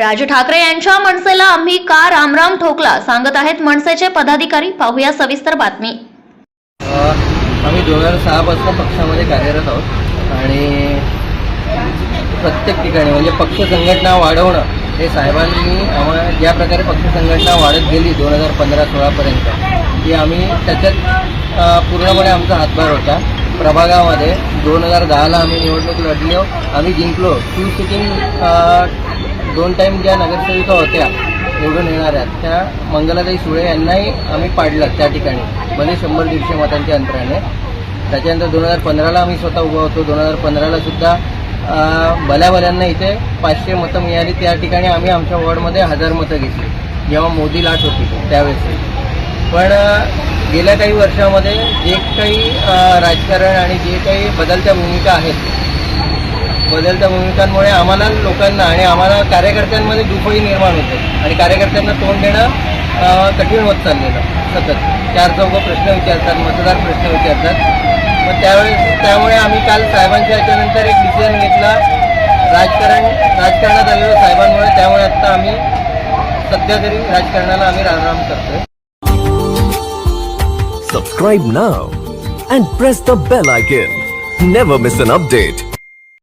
राज ठाकरे यांच्या मनसेला आम्ही का रामराम ठोकला? सांगत आहेत मनसेचे पदाधिकारी. पाहूया सविस्तर बातमी. आम्ही दोन हजार सहापासून पक्षामध्ये कार्यरत आहोत. आणि प्रत्येक ठिकाणी म्हणजे पक्ष संघटना वाढवणं हे साहेबांनी आम्हाला ज्या प्रकारे पक्ष संघटना वाढत गेली दोन हजार पंधरा सोळापर्यंत ती आम्ही त्याच्यात पूर्णपणे आमचा हातभार होता. प्रभागामध्ये दोन हजार दहाला आम्ही निवडणूक लढलो. आम्ही जिंकलो. टू सिटिंग दोन टाईम ज्या नगरसेविका होत्या निवडून येणाऱ्या त्या मंगलाताई सुळे यांनाही आम्ही पाडलं त्या ठिकाणी. भले शंभर दीडशे मतांच्या अंतराने. त्याच्यानंतर दोन हजार पंधराला आम्ही स्वतः उभा होतो. दोन हजार पंधराला सुद्धा भल्या भल्यांना इथे पाचशे मतं मिळाली. त्या ठिकाणी आम्ही आमच्या वॉर्डमध्ये हजार मतं घेतली. जेव्हा मोदी लाट होती त्यावेळेस. पण गेल्या काही वर्षामध्ये जे काही राजकारण आणि जे काही बदलत्या भूमिका आहेत बदलत्या भूमिकांमुळे आम्हाला लोकांना आणि आम्हाला कार्यकर्त्यांमध्ये दुफळी निर्माण होते. आणि कार्यकर्त्यांना तोंड देणं कठीण होत चाललेलं सतत. चार चौघ प्रश्न विचारतात मतदार प्रश्न विचारतात. मग त्यावेळेस त्यामुळे आम्ही काल साहेबांच्या याच्यानंतर एक डिसिजन घेतला. राजकारण राजकारणात आलेलो साहेबांमुळे त्यामुळे आत्ता आम्ही सध्या तरी राजकारणाला आम्ही रामराम करतोय. Subscribe now and press the bell icon. Never miss an update.